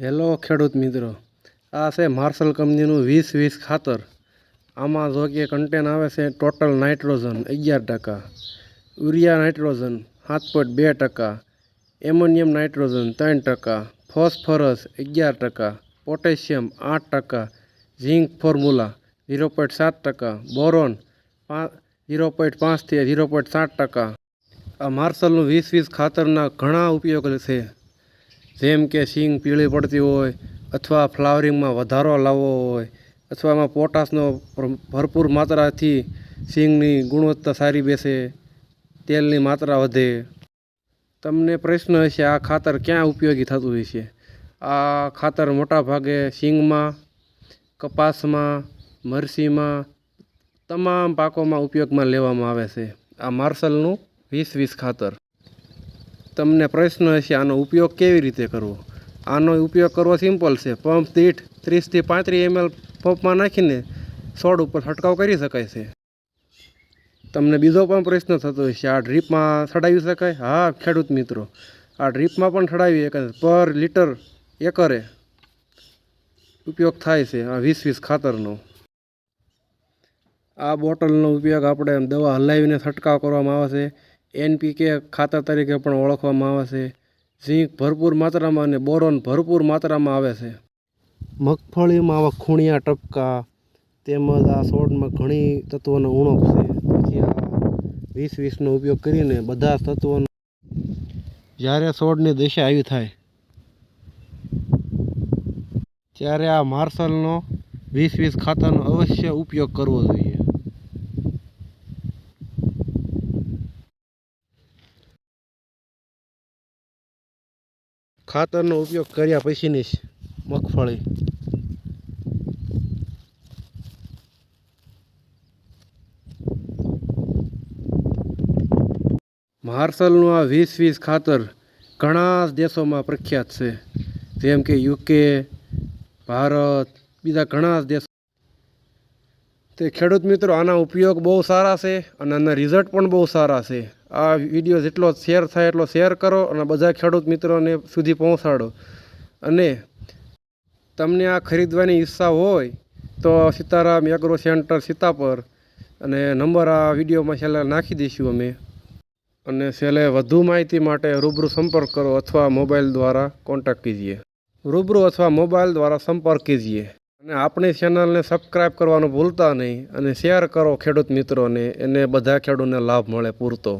Hello ખેડૂત મિત્રો, આ છે માર્શલ કંપનીનું વીસ વીસ ખાતર. આમાં જો કે કન્ટેન આવે છે ટોટલ નાઇટ્રોજન અગિયાર ટકા યુરિયા નાઇટ્રોજન સાત પોઈન્ટ બે ટકા એમોનિયમ નાઇટ્રોજન ત્રણ ટકા ફોસ્ફરસ અગિયાર ટકા પોટેશિયમ આઠ ટકા ઝીંક ફોર્મ્યુલા ઝીરો પોઈન્ટ સાત ટકા બોરોન ઝીરો પોઈન્ટ પાંચથી ઝીરો પોઈન્ટ સાત ટકા. આ માર્શલનું વીસ વીસ ખાતરના ઘણા ઉપયોગ છે. જેમ કે સિંગ પીળી પડતી હોય અથવા ફ્લાવરિંગમાં વધારો લાવવો હોય અથવા એમાં પોટાશનો ભરપૂર માત્રાથી સિંગની ગુણવત્તા સારી બેસે, તેલની માત્રા વધે. તમને પ્રશ્ન હશે, આ ખાતર ક્યાં ઉપયોગી થતું હોય છે? આ ખાતર મોટા ભાગે સિંગમાં, કપાસમાં, મરસીમાં, તમામ પાકોમાં ઉપયોગમાં લેવામાં આવે છે. આ માર્શલનું વીસ વીસ ખાતર. તમને પ્રશ્ન હશે આનો ઉપયોગ કેવી રીતે કરવો? આનો ઉપયોગ કરવો સિમ્પલ છે. પંપ દીઠ ત્રીસથી પાંત્રીસ એમએલ પંપમાં નાખીને છોડ ઉપર છંટકાવ કરી શકાય છે. તમને બીજો પણ પ્રશ્ન થતો હશે આ ડ્રીપમાં છડાવી શકાય? હા, ખેડૂત મિત્રો, આ ડ્રીપમાં પણ છડાવી શકાય પર લીટર એકરે ઉપયોગ થાય છે, આ વીસ વીસ ખાતરનો. આ બોટલનો ઉપયોગ આપણે દવા હલાવીને છંટકાવ કરવામાં આવે છે. એનપીકે ખાતર તરીકે પણ ઓળખવામાં આવે છે. ઝીંક ભરપૂર માત્રામાં અને બોરોન ભરપૂર માત્રામાં આવે છે. મગફળીમાં આવા ખૂણિયા ટપકા તેમજ આ છોડમાં ઘણી તત્વોનો ઉણપ છે. પછી આ વીસ વીસનો ઉપયોગ કરીને બધા તત્વોનો જ્યારે છોડની દિશા આવી થાય ત્યારે આ માર્શલનો વીસ વીસ ખાતરનો અવશ્ય ઉપયોગ કરવો જોઈએ. ખાતરનો ઉપયોગ કર્યા પછીની મગફળી. માર્શલનું આ વીસ વીસ ખાતર ઘણા દેશોમાં પ્રખ્યાત છે. જેમ કે યુકે, ભારત, બીજા ઘણા જ દેશો તે ખેડૂત મિત્રો, આના ઉપયોગ બહુ સારા છે અને આના રિઝલ્ટ પણ બહુ સારા છે. આ વીડિયો જેટલો શેર થાય એટલો શેર કરો અને બધા ખેડૂત મિત્રોને સુધી પહોંચાડો. અને તમને આ ખરીદવાની ઈચ્છા હોય તો સીતારામ એગ્રો સેન્ટર સીતાપર અને નંબર આ વિડીયોમાં છેલ્લે નાખી દઈશું અમે. અને છેલ્લે વધુ માહિતી માટે રૂબરૂ સંપર્ક કરો અથવા મોબાઈલ દ્વારા કોન્ટેક્ટ કીજીએ. રૂબરૂ અથવા મોબાઈલ દ્વારા સંપર્ક કીજીએ. અને આપણી ચેનલને સબસ્ક્રાઈબ કરવાનું ભૂલતા નહીં અને શેર કરો ખેડૂત મિત્રોને, એને બધા ખેડૂતને લાભ મળે પૂરતો.